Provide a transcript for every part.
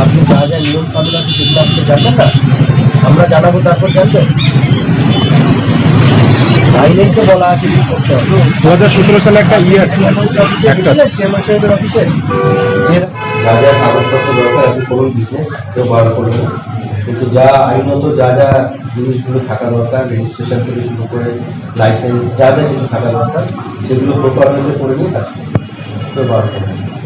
আপনি যা যা নিয়ম কানুন আছে সেগুলো আপনি জানবেন না? আমরা জানাব তারপর জানবেন। বলা আছে কি করতে হবে? দু হাজার সতেরো সালে একটা ইয়ে আছে। একটা আছে। চেয়ারম্যান সাহেবের অফিসে। যে- যা যা কাগজপত্র দরকার আপনি করুন বিজনেস কেউ করবেন। কিন্তু যা আইনত যা যা জিনিসগুলো থাকা দরকার রেজিস্ট্রেশন থেকে শুরু করে লাইসেন্স যা যা কিছু থাকা দরকার সেগুলো প্রপার ওয়েতে করে নিয়ে কাজ না।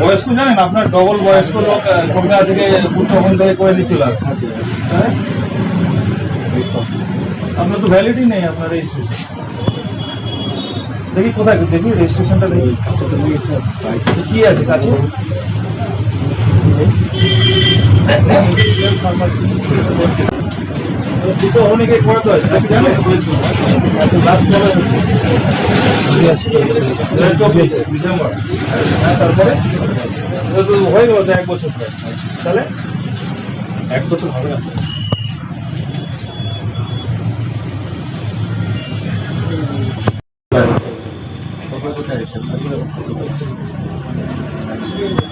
বয়স্ক জানেন আপনার ডবল বয়স্ক লোক কলকাতা থেকে উত্তরবঙ্গ থেকে করে নিয়ে চলে হ্যাঁ? আপনার তো ভ্যালিডি নেই আপনার রেজিস্ট্রেশন দেখি কোথায় দেখি রেজিস্ট্রেশনটা দেখি। কি আছে কাছে? দুটো অনেকে করাতে হয় নাকি জানেন? লাস্ট চব্বিশ ডিসেম্বর হ্যাঁ তারপরে? তো হয়ে গেল তো এক বছর তাহলে? এক বছর হবে না।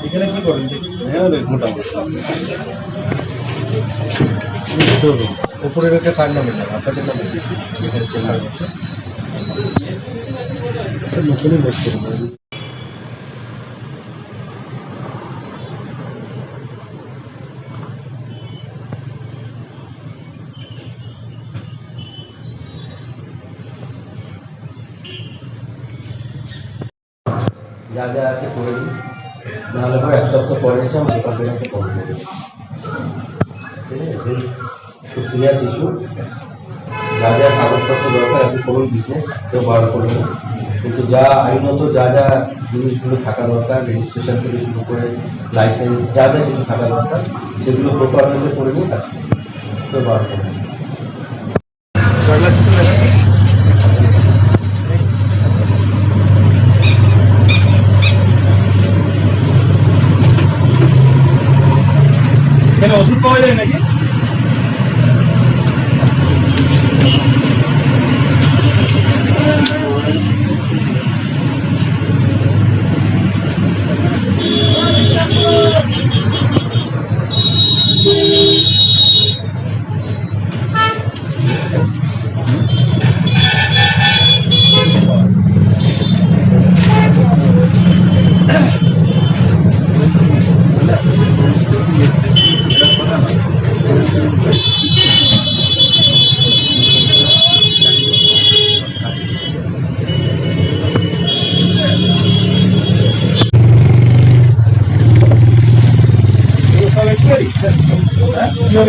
এখানে কি করেন হ্যাঁ মোটামুটি। উপরের একটা কার নামে না আপনাদের নামে এখানে চেম্বার নতুনই বেশ যা যা আছে করে দিন। নাহলে পরে এক সপ্তাহ পরে এসে আমি ডিপার্টমেন্টে করে দেবো ঠিক আছে? সিরিয়াস ইস্যু যা যা কাগজপত্র দরকার আপনি করুন বিজনেস কেউ বার করবেন না। কিন্তু যা আইনত যা যা জিনিসগুলো থাকা দরকার রেজিস্ট্রেশন থেকে শুরু করে লাইসেন্স যা যা কিছু থাকা দরকার, সেগুলো প্রপার ওয়েতে করে নিয়ে কাজ করুন। কেউ বার করবেন এখানে ওষুধ পাওয়া যায় নাকি?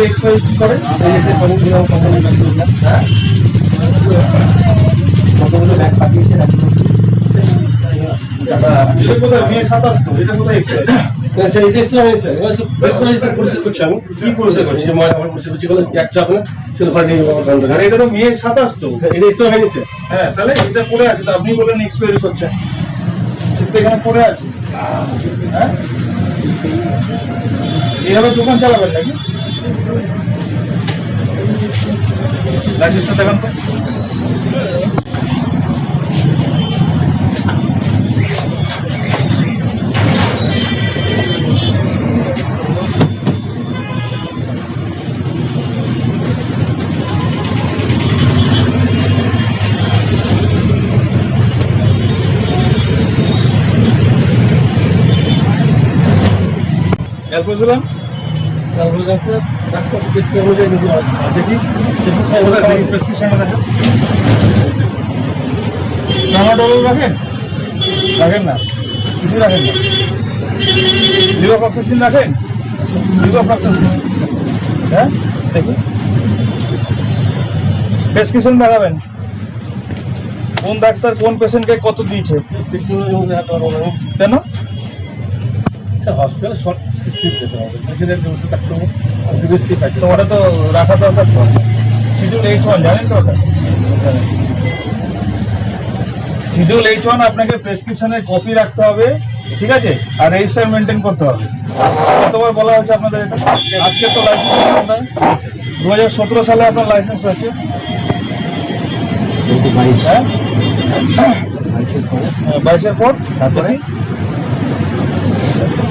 হ্যাঁ কীভাবে এক্সপায়ারি কি করে? এসে নিয়ম কতগুলো হ্যাঁ? কতগুলো ব্যাগ পাঠিয়েছে এটা মেয়ে সাতাশ তো এটা এক্সপায়ারি হয়নি স্যার হ্যাঁ তাহলে এটা পড়ে আছে তো আপনি বললেন এক্সপায়ারি করছে। এখানে পড়ে আছে। হ্যাঁ? এইভাবে দোকান চালাবেন নাকি? লাইসেন্সটা দেখান তো এরপর দিলাম ডাক্তার অনুযায়ী দেখি সেটা রাখেন। রাখেন? না। কিছু রাখেন না। রাখেন? হ্যাঁ প্রেসক্রিপশন দেখাবেন। কোন ডাক্তার কোন পেশেন্টকে কত দিয়েছে? কেন? স্যার হসপিটাল শর্ট সিট আছে আমাদের। প্রেসিডেন্ট ওষুধ ডাক্তার আমি বেশি পাইছি তো ওটা তো রাখা দরকার তো। শিডিউল এইট ওয়ান জানেন তো ওটা? শিডিউল এইট ওয়ান আপনাকে প্রেসক্রিপশনের কপি রাখতে হবে ঠিক আছে? আর রেজিস্টার মেনটেন করতে হবে। কতবার বলা হয়েছে আপনাদের এটা? আজকে তো লাইসেন্স আপনার দু হাজার সতেরো সালে আপনার লাইসেন্স হয়েছে। হ্যাঁ বাইশের পর? তারপরে বাইশের পরে এরপরটা রিনুয়াল কপি থাকবে টাকা না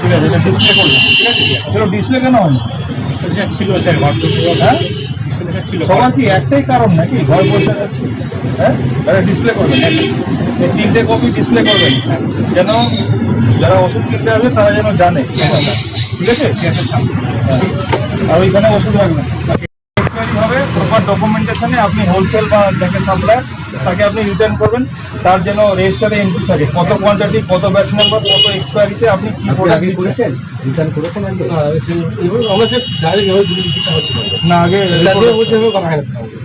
ঠিক আছে এটা ডিসপ্লে করবেন ঠিক আছে ডিসপ্লে কেন হয় ছিল হ্যাঁ? সবার কি একটাই কারণ নাকি? ঘর বসে আছে। হ্যাঁ? ডিসপ্লে করবেন তিনটে কপি ডিসপ্লে করবেন যেন যারা ওষুধ কিনতে আসবে তারা যেন জানে। ঠিক আছে। হ্যাঁ। আর ওইখানে ওষুধ রাখবেন হবে প্রপার ডকুমেন্টেশনে আপনি হোলসেল বা যাকে সাপ্লায়ার তাকে আপনি রিটার্ন করবেন। তার যেন রেজিস্টারে এন্ট্রি থাকে। কত কোয়ান্টিটি কত ব্যাচ নাম্বার কত এক্সপায়ারিতে আপনি কি প্রোডাক্ট করেছেন? রিটার্ন করেছেন আমরা যে ডাইরেক্ট না আগে বলছে এভাবে হয় না আমাদের।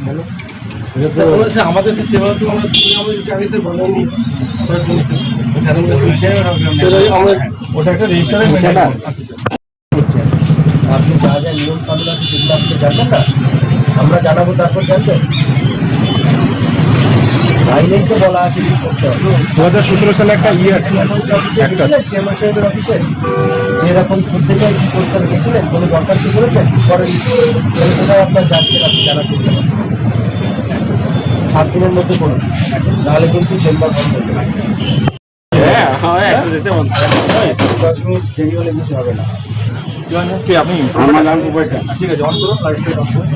আমাদের তো আমরা আমরা যদি ভালো নি করার জন্য স্যার আমরা স্যার আমরা ওটা একটা রেজিস্টারে বুঝছে না? আচ্ছা স্যার আপনি যা যা নিয়ম কানুন আছে সেগুলো আপনি জানবেন না? আমরা জানাব তারপর জানবেন। আইনেই বলা আছে কি করতে হবে? দু হাজার সতেরো সালে একটা ইয়ে আছে একটা চেয়ারম্যান সাহেবের অফিসে যেরকম প্রত্যেকে কি করতে গেছিলেন কোনো দরকার কি করেছেন? করেন। কোথায় আপনার আপনি মধ্যে করুন। নাহলে কিন্তু চেম্বার বন্ধ হয়ে যাবে। হ্যাঁ হ্যাঁ যেতে হবে না। কি আপনি আমার নাম ঠিক আছে অন করুন লাইটটা অন করুন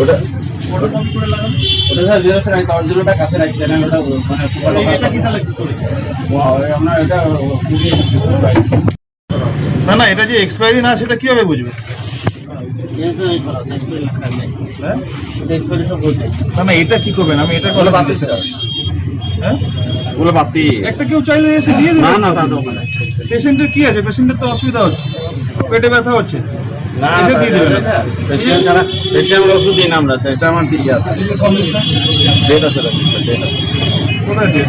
ওটা ফটো কপি করে লাগান ওটা স্যার জেরক্স আমি কাগজ কাছে রাখছি না ওটা মানে এটা কি তাহলে এটা না না এটা যে এক্সপায়ারি না সেটা কীভাবে বুঝবে হ্যাঁ না না এটা কি করবেন আমি এটা করে বাতিল হ্যাঁ ওগুলো একটা কেউ চাইলে এসে দিয়ে দেবে না না তো পেশেন্টের কি আছে পেশেন্টের তো অসুবিধা হচ্ছে পেটে ব্যথা হচ্ছে না যারা ওষুধ দিন আমরা সেটা আমার ঠিকই আছে। ডেট আছে ডেট আছে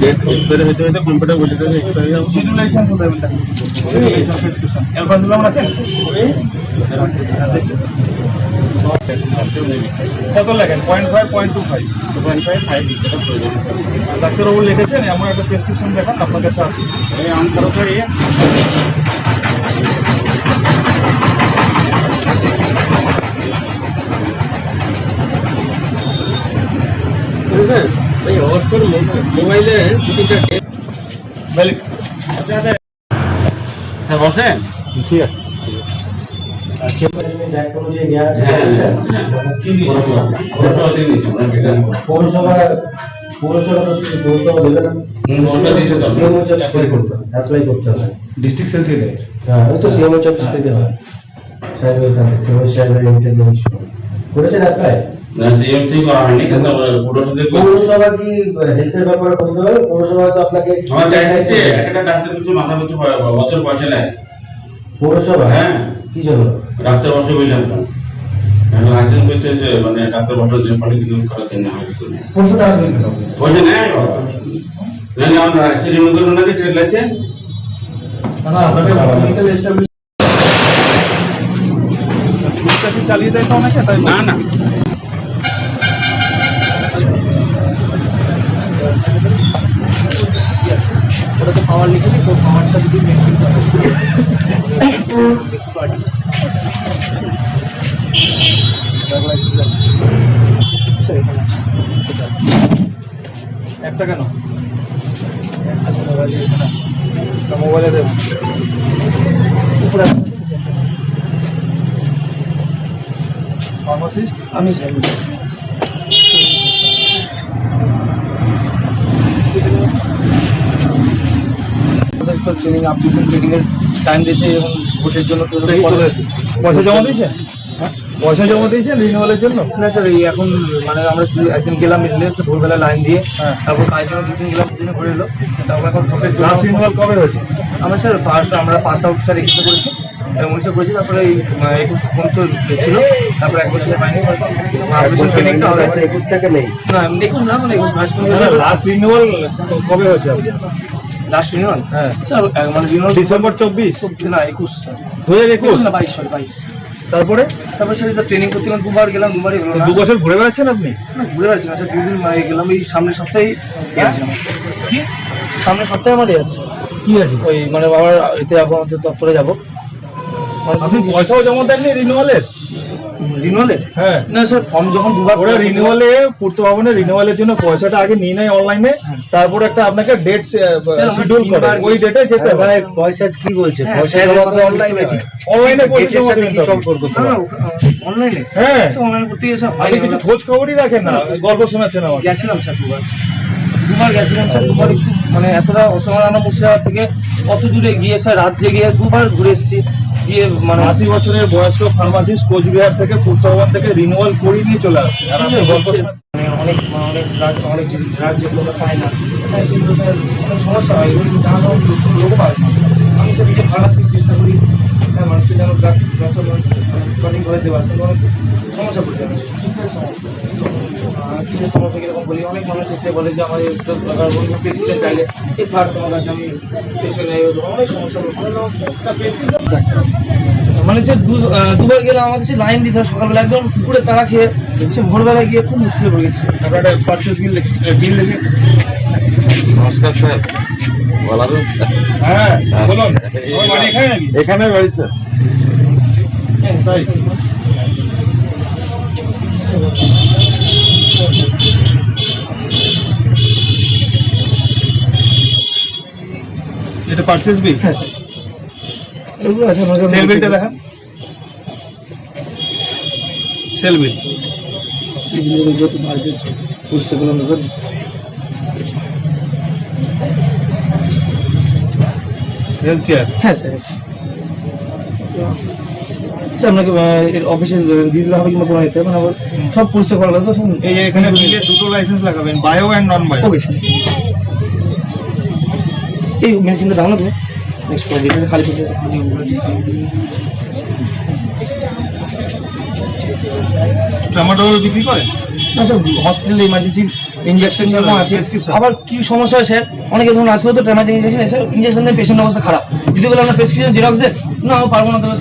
ডেট এক্সপায়ারি হইতে হইতে কম্পিউটার এক্সপায়ারি শিডিউল কোথায় বলতে রাখেন কত লাগেন point five point two five point five five প্রয়োজন ডাক্তারবাবু লিখেছেন এমন একটা প্রেসক্রিপশন দেখান আপনার কাছে আছে আম করো। তো ইয়ে এই মোবাইলে স্যার বসেন। ঠিক আছে চেম্বার এক অনুযায়ী নেওয়া আছে হ্যাঁ, পৌরসভা পৌরসভা তো শুধু পৌরসভা দেবে না পৌরসভা দিয়েছে তো। সিএম অ্যাপ্লাই করতে হবে অ্যাপ্লাই করতে হবে ডিস্ট্রিক্ট সেল থেকে হ্যাঁ ওই তো সিএম অফিস থেকে হয় সাহেব ওইখানে সিএম সাহেবের ইন্টারভিউ করেছেন অ্যাপ্লাই না সিএমসি করা হয়নি কিন্তু আমরা পুরোটাতে পৌরসভা কি হেলথের ব্যাপারে হবে পৌরসভা তো আপনাকে আমার দেখাচ্ছে একটা ডাক্তার কিছু মাথা পিছু প- বছর পয়সা নেয় পৌরসভা? হ্যাঁ। কি জন্য? ডাক্তার বসে বললাম না লাইসেন্স করতে মানে ডাক্তার বসে যে হয় টাকা দিন পয়সা নেয় বাবা। না শ্রীমন্দির ওনাকে ট্রেড লাইসেন্স না আপনাকে মেডিকেল এস্টাবলিশ চালিয়ে দেয় তো অনেকে তাই না না। ওটা তো পাওয়ার লিখেছি তো পাওয়ারটা যদি মেনটেন করে একটা কেন? মোবাইল ফার্মাসিস্ট আমি ট্রেনিং আপলিকেশন ট্রেনিং এর টাইম দিয়েছে এবং ভোটের জন্য পয়সা জমা দিয়েছেন পয়সা জমা দিয়েছেন রিনিউয়ালের জন্য? না স্যার এই এখন মানে আমরা একদিন গেলাম মিডলে ভোরবেলা লাইন দিয়ে তারপর কাজ জন্য দুদিন গেলাম দুদিনে ঘুরে এলো। তারপর এখন ভোটের জন্য রিনিউয়াল কবে হয়েছে? আমরা স্যার ফার্স্ট আমরা পাস আউট স্যার একুশে করেছি। উনিশে করেছি তারপরে এই একুশ পর্যন্ত ছিল তারপরে এক বছরের পাইনি। একুশ থেকে নেই। না দেখুন না মানে লাস্ট রিনিউয়াল কবে হয়েছে? লাস্ট হ্যাঁ। স্যার মানে ডিসেম্বর চব্বিশ। না একুশ দু হাজার একুশ? না বাইশ সরি বাইশ। তারপরে? তারপরে স্যার ট্রেনিং করতে গেলাম দুবার গেলাম দুবারই হলো দু বছর ঘুরে বেড়াচ্ছেন আপনি? ঘুরে বেড়াচ্ছি না স্যার দুদিন গেলাম এই সামনের সপ্তাহে গেছিলাম কি? সামনের সপ্তাহে আমারই আছে। কি আছে? ওই মানে বাবার এতে আপনাদের দপ্তরে যাব। আপনি পয়সাও জমা দেননি রিনিউয়ালের হ্যাঁ। না স্যার ফর্ম যখন দুবার ওরা রিনিউয়ালে পূর্ত ভবনের রিনিউয়ালের জন্য পয়সাটা আগে নিয়ে নেয় অনলাইনে তারপর একটা আপনাকে ডেট শিডিউল করে। ওই ডেটে যেতে ভাই পয়সা কি বলছে? হ্যাঁ, পয়সা স্যার, জমা কথা তো online অনলাইনে অনলাইনে পয়সা গেটের জমা সাথে দিতে কি হবে। সম্পর্ক না না অনলাইনে হ্যাঁ। অনলাইনে করতে গিয়ে আপনি কিছু খোঁজ খবরই রাখেন না গল্প শোনাচ্ছেন আমার গেছিলাম স্যার দুবার। দুবার গেছিলাম স্যার দুবার একটু মানে এতটা অসমানা মুর্শিদাবাদ থেকে কত দূরে গিয়ে স্যার রাত জেগে দুবার ঘুরে এসেছি। গিয়ে মানে আশি বছরের বয়স্ক ফার্মাসিস্ট কোচবিহার থেকে পূর্ত থেকে রিনিউয়াল করিয়ে নিয়ে চলে আসছে। আর আপনি গল্প মানে অনেক অনেক ড্রাগ অনেক ড্রাগ যেগুলো পায় না। সমস্যা হয়। এগুলো লোক পায় আমি তো নিজে ভালো চেষ্টা করি। হ্যাঁ মানুষকে যেন সঠিকভাবে দেওয়ার কিন্তু অনেক সমস্যা পড়ে যাবে। কিসের সমস্যা? কিসের সমস্যা কীরকম বলি? অনেক মানুষ এসে বলে যে আমাদের প্রেসক্রিপশন চাইলে এই থার্ড তোমার কাছে আমি অনেক সমস্যা মানে সে দু- দুবার গেলে আমাদের সে লাইন দিতে হয়। সকালবেলা একদম পুকুরে তারা খেয়ে সে ভোরবেলা গিয়ে খুব মুশকিলে পড়ে গেছে। একটা পার্সেস বিল বিল লিখে। নমস্কার স্যার। বলার হ্যাঁ বলুন। আমার বাড়ি এখানে বাড়ি স্যার। হ্যাঁ, এটা পার্সেস বিল হ্যাঁ আমাদের সেল বিলটা দেখান। সেল বিল যত মার্কেট সেগুলো আমরা করি হেলথ কেয়ার হ্যাঁ স্যার আপনাকে অফিসে দিয়ে দিলে হবে কিংবা কোনো এতে মানে আবার সব পরিষ্কার করা লাগবে এই এখানে দুটো লাইসেন্স লাগাবেন bio and non bio okay sir. এই মেডিসিনটা দাও না তুমি নেক্সট পরে যেখানে খালি পেটে টমেটোল বিক্রি করে? না স্যার হসপিটালে ইমার্জেন্সি ইঞ্জেকশন যেমন আছে। আবার কি সমস্যা হয় স্যার? অনেকে ধরুন আসলে তো ট্রামাজিং ইঞ্জেকশন এসে ইঞ্জেকশন দেন পেশেন্ট অবস্থা খারাপ যদি বলে আপনার প্রেসক্রিপশন জেরক্স দেন না আমি পারব না তাহলে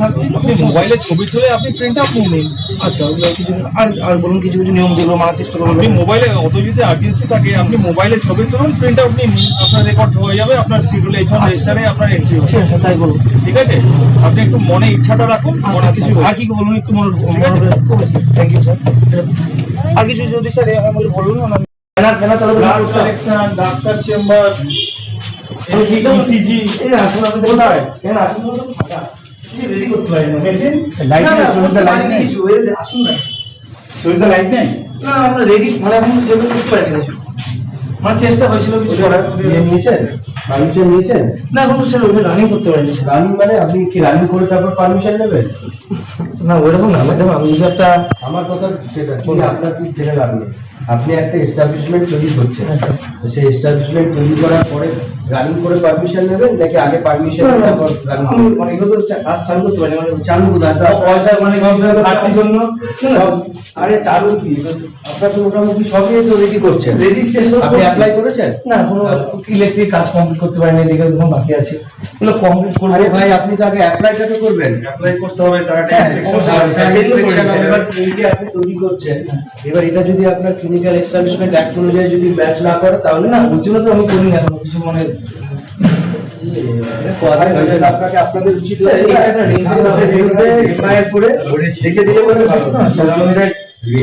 মোবাইলে ছবি তুলে আপনি প্রিন্ট নিয়ে নিন আচ্ছা আর আর বলুন কিছু কিছু নিয়ম যেগুলো মানার চেষ্টা করবেন আপনি মোবাইলে অত যদি আর্জেন্সি থাকে আপনি মোবাইলে ছবি তুলুন প্রিন্ট আউট নিন আপনার রেকর্ড হয়ে যাবে আপনার শিডিউল এইচআর রেজিস্টারে আপনার এন্ট্রি হবে ঠিক আছে তাই বলুন ঠিক আছে আপনি একটু মনে ইচ্ছাটা রাখুন মনে আর কিছু আর কি বলুন একটু মনে ঠিক আছে। থ্যাংক ইউ স্যার আর কিছু যদি স্যার আমাকে বলুন না ব্যানার ব্যানার তাহলে blood collection doctor chamber ECG এই আসুন কোথায় এখানে আসুন বলুন ফাঁকা রেডি করতে পারি না মেশিন লাইট নেই সুবিধা লাইট নেই কিছু এই যে আসুন না সুবিধা লাইট নেই না আমরা রেডি মানে এখন সেগুলো করতে পারি না আমার চেষ্টা হয়েছিল কিছু করার নিয়েছেন পারমিশন নিয়েছেন না এখন সেটা ওইভাবে রানিং করতে পারিনি রানিং মানে আপনি কি রানিং করে তারপর পারমিশন নেবেন? না ওইরকম না ম্যাডাম আমি একটা আমার কথা সেটা আপনার কি লাভ নেই আপনি একটা এস্টাবলিশমেন্ট তৈরি করছেন তো সেই এস্টাবলিশমেন্ট তৈরি করার পরে রানিং করে পারমিশন নেবেন? নাকি আগে পারমিশন মানে এগুলো তো কাজ চালু করতে পারি মানে চালু পয়সা মানে ঘাটতির জন্য। আরে চালু কি? আপনার তো মোটামুটি সবই তো রেডি করছেন। রেডি আপনি অ্যাপ্লাই করেছেন? না কোনো ইলেকট্রিক কাজ কমপ্লিট করতে পারিনি এদিকে এখন বাকি আছে। এগুলো কমপ্লিট করলে আরে ভাই আপনি তো আগে অ্যাপ্লাইটা তো করবেন অ্যাপ্লাই করতে হবে তারা হ্যাঁ, আপনি তৈরি করছেন। এবার এটা যদি আপনার ক্লিনিক্যাল এস্টাবলিশমেন্ট অ্যাক্ট অনুযায়ী যদি ম্যাচ না করে তাহলে না ওর জন্য তো আমি করিনি এখন কিছু মানে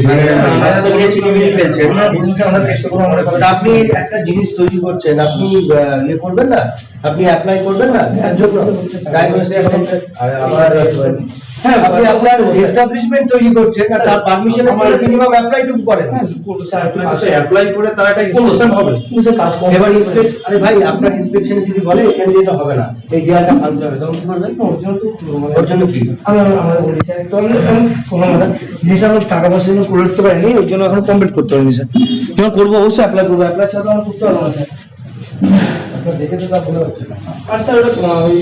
মানে আপনি একটা জিনিস তৈরি করছেন আপনি ইয়ে করবেন না আপনি অ্যাপ্লাই করবেন না তার জন্য আমার হ্যাঁ আপনি আপনার এস্টাবলিশমেন্ট তৈরি করছেন তার পারমিশন আমার মিনিমাম টুকু করেন। অ্যাপ্লাই করে তারা একটা ইনস্ট্রাকশন হবে। কাজ এবার ইন্সপেক্ট আরে ভাই আপনার ইন্সপেকশনে যদি বলে এখানে যেটা হবে না এই দেয়ালটা ভাঙতে হবে তখন কি করবেন? ওর জন্য তো ওর জন্য কি? আমি আমরা বলি স্যার তো আমি আমি শোনো ম্যাডাম টাকা পয়সা জন্য করে উঠতে পারিনি ওই জন্য এখন কমপ্লিট করতে পারিনি স্যার। যখন করব অবশ্যই অ্যাপ্লাই করব অ্যাপ্লাই ছাড়া তো আমার করতে পারব না স্যার। আর স্যার ওটা আহ, ওই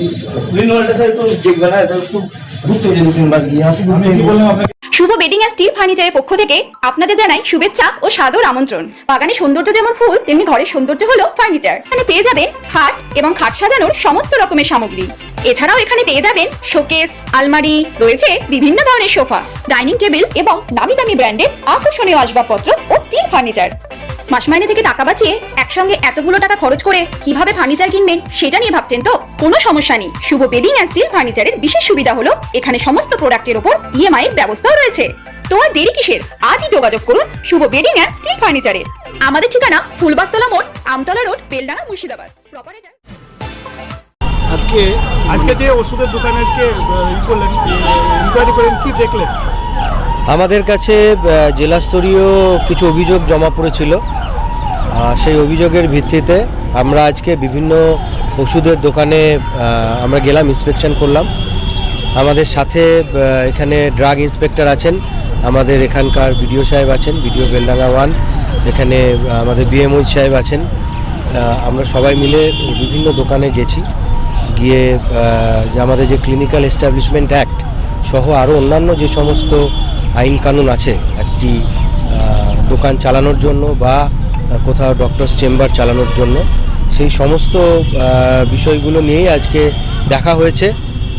রিনোয়েলটা স্যার একটু দেখবে না স্যার একটু ঘুরতে হয়েছে দু তিনবার গিয়ে আপনি আমি কি বললাম আপনাকে শুভ বেডিং অ্যান্ড স্টিল ফার্নিচারের পক্ষ থেকে আপনাদের জানাই শুভেচ্ছা ও সাদর আমন্ত্রণ। বাগানের সৌন্দর্য যেমন ফুল, তেমনি ঘরের সৌন্দর্য হলো ফার্নিচার। এখানে পেয়ে যাবেন খাট এবং খাট সাজানোর সমস্ত রকমের সামগ্রী। এছাড়াও এখানে পেয়ে যাবেন শোকেস, আলমারি, রয়েছে বিভিন্ন ধরনের সোফা, ডাইনিং টেবিল এবং দামি দামি ব্র্যান্ডের আকর্ষণীয় আসবাবপত্র ও স্টিল ফার্নিচার। মাস মাইনে থেকে টাকা বাঁচিয়ে একসঙ্গে এতগুলো টাকা খরচ করে কীভাবে ফার্নিচার কিনবেন সেটা নিয়ে ভাবছেন তো? কোনো সমস্যা নেই। শুভ বেডিং অ্যান্ড স্টিল ফার্নিচারের বিশেষ সুবিধা হলো এখানে সমস্ত প্রোডাক্টের ওপর ইএমআই এর ব্যবস্থাও রয়েছে। তো আর দেরি কিসের? আজই যোগাযোগ করুন শুভ বেডিং অ্যান্ড স্টিল ফার্নিচারে। আমাদের ঠিকানা ফুলবাস্তলা মোড় আমতলা রোড বেলডাঙ্গা মুর্শিদাবাদ। প্রপারেটার আজকে আজকে যে ওষুধের দোকানেরকে ই করলেন ইনকোয়ারি করেন কি দেখলেন? আমাদের কাছে জেলাস্তরীয় কিছু অভিযোগ জমা পড়েছিল। সেই অভিযোগের ভিত্তিতে আমরা আজকে বিভিন্ন ওষুধের দোকানে আমরা গেলাম ইন্সপেকশন করলাম। আমাদের সাথে এখানে ড্রাগ ইন্সপেক্টর আছেন, আমাদের এখানকার বিডিও সাহেব আছেন, বিডিও বেলডাঙ্গা ওয়ান, এখানে আমাদের বিএমও সাহেব আছেন। আমরা সবাই মিলে বিভিন্ন দোকানে গেছি, গিয়ে যে আমাদের যে ক্লিনিক্যাল এস্টাবলিশমেন্ট অ্যাক্ট সহ আরও অন্যান্য যে সমস্ত আইন কানুন আছে, একটি দোকান চালানোর জন্য বা কোথাও ডক্টরস চেম্বার চালানোর জন্য, সেই সমস্ত বিষয়গুলো নিয়েই আজকে দেখা হয়েছে।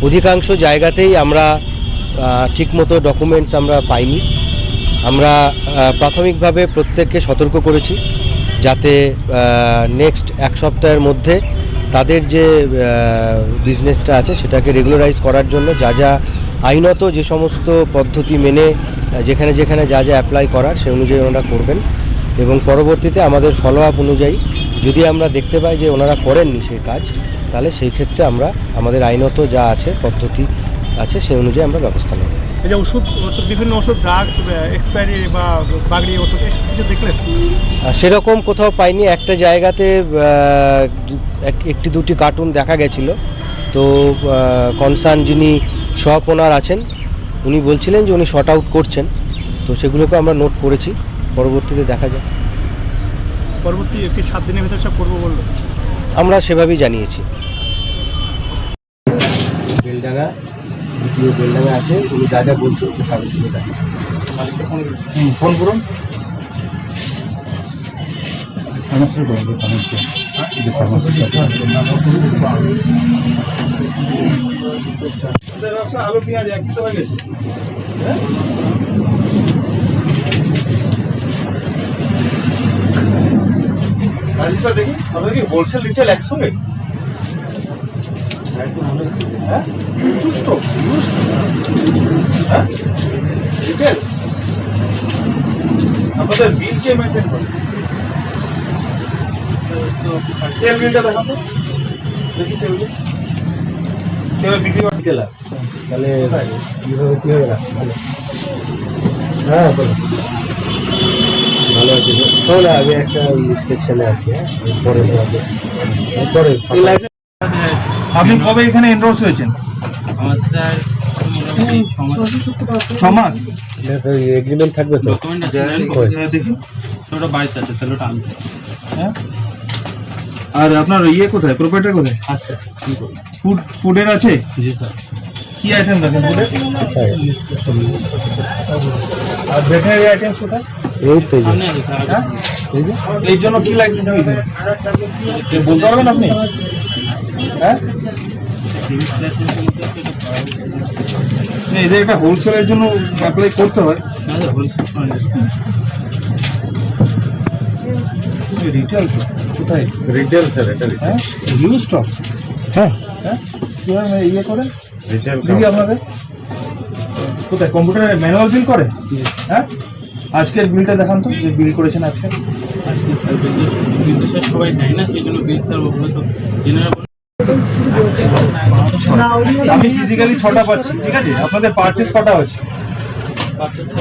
অধিকাংশ জায়গাতেই আমরা ঠিকমতো ডকুমেন্টস আমরা পাইনি। আমরা প্রাথমিকভাবে প্রত্যেককে সতর্ক করেছি যাতে নেক্সট এক সপ্তাহের মধ্যে তাদের যে বিজনেসটা আছে সেটাকে রেগুলারাইজ করার জন্য যা যা আইনত যে সমস্ত পদ্ধতি মেনে যেখানে যেখানে যা যা অ্যাপ্লাই করার সে অনুযায়ী ওনারা করবেন। এবং পরবর্তীতে আমাদের ফলো আপ অনুযায়ী যদি আমরা দেখতে পাই যে ওনারা করেননি সেই কাজ তাহলে সেই ক্ষেত্রে আমরা আমাদের আইনত যা আছে পদ্ধতি আছে সেই অনুযায়ী আমরা ব্যবস্থা নেব। এই যে ওষুধ বিভিন্ন ওষুধ ড্রাগস এক্সপায়ারি বা বাগড়ি ওষুধ কিছু দেখলেন? সেরকম কোথাও পাইনি। একটা জায়গাতে এক- একটি দুটি কার্টুন দেখা গেছিল। তো কনসার্ন যিনি শপ ওনার আছেন উনি বলছিলেন যে উনি শর্ট আউট করছেন। তো সেগুলোকে আমরা নোট করেছি। পরবর্তীতে দেখা যাক। পরবর্তী একটি সাত দিনের ভিতরে সব করব বলল? আমরা সেভাবেই জানিয়েছি। বেলডাঙ্গা দ্বিতীয় বেলডাঙ্গা আছে উনি যা যা বলছেন সে কাগজগুলো দেখেন ফোন করুন। আলু পেঁয়াজ এক হয়ে গেছে। রাজিস্টার দেখি। কি হোলসেল রিটেল একসঙ্গে? হ্যাঁ? হ্যাঁ? রিটেল আপনাদের বিল কে মেনটেন করে। সেল বিলটা দেখান তো দেখি সেল বিল কেউ বিক্রি করে গেলাম তাহলে কীভাবে কীভাবে রাখব? হ্যাঁ বলো। ভালো আছে। তো? তাহলে আমি একটা ইন্সপেকশনে আছি হ্যাঁ? পরে পরে আপনি কবে এখানে এনরোলস হয়েছেন? আমার স্যার ছ এগ্রিমেন্ট থাকবে তো? ডকুমেন্ট আছে কই? দেখি। ছোট বাড়িতে আছে তাহলে ওটা আনতে হ্যাঁ? আর আপনার ইয়ে কোথায়? প্রোপাইটার কোথায়? আচ্ছা ফুড ফুডের আছে? জি স্যার। কি আইটেম রাখেন আর ভেটেনারি আইটেমস কোথায়? এই তো এই হ্যাঁ? এই জন্য কি লাইসেন্স নিয়েছেন বলতে পারবেন আপনি? হ্যাঁ? এদের একটা হোলসেলের জন্য অ্যাপ্লাই করতে হয়। রিটেল কোথায়? রিটেল স্যার এটা হ্যাঁ? হিউজ স্টক হ্যাঁ। হ্যাঁ? কীভাবে ইয়ে করেন রিটেল আপনাদের? কোথায়? কম্পিউটারে ম্যানুয়াল বিল করে? হ্যাঁ? আজকের বিলটা দেখান তো যে বিল করেছেন আজকে। আজকে স্যার কিন্তু স্যার সবাই নেয় না সেই জন্য বিল স্যার ওগুলো তো জেনারেল আমি ফিজিক্যালি ছটা পাচ্ছি ঠিক আছে? আপনাদের পারচেস কটা হচ্ছে?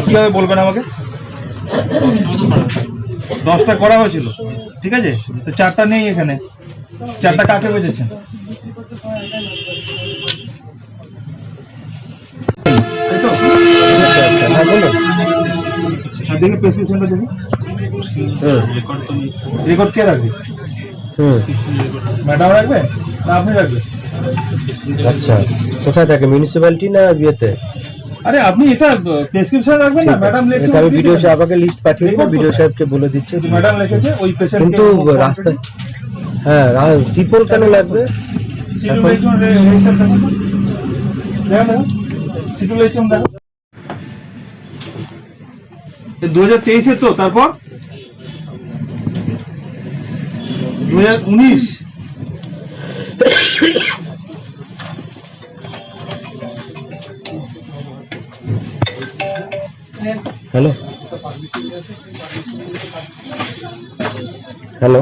কীভাবে বলবেন আমাকে? দশটা করা হয়েছিল ঠিক আছে? তো চারটা নেই এখানে। চারটা কাকে বেঁচেছেন? হ্যাঁ বলুন দেখি প্রেসক্রিপশনটা দেখি রেকর্ড তো নেই রেকর্ড কে রাখবে ম্যাডাম রাখবে না আপনি রাখবেন আচ্ছা কোথায় থাকে মিউনিসিপ্যালিটি না বিয়েতে আরে আপনি এটা প্রেসক্রিপশন রাখবেন না ম্যাডাম লিখছে আমি ভিডিও সাহেব আমাকে লিস্ট পাঠিয়ে দেবো ভিডিও সাহেবকে বলে দিচ্ছি ম্যাডাম লিখেছে ওই পেশেন্ট কিন্তু রাস্তায় হ্যাঁ ত্রিপল কেন লাগবে সিটুলেশন রেজিস্টার দু হাজার তেইশে তো তারপর? দু হাজার উনিশ। হ্যালো। হ্যালো।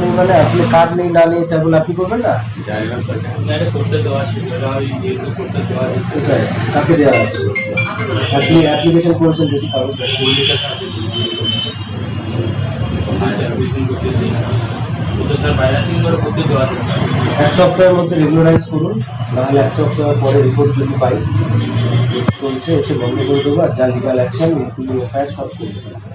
নেই মানে আপনি কার্ড নেই না নেই তাহলে আপনি করবেন না? কাকে দেওয়া আছে। আপনি অ্যাপ্লিকেশন করেছেন যদি কারও এক সপ্তাহের মধ্যে রেগুলারাইজ করুন নাহলে এক সপ্তাহ পরে রিপোর্ট যদি পাই চলছে এসে বন্ধ করে দেবো আর যা লিগাল অ্যাকশন এফআইআর সব করে দেবো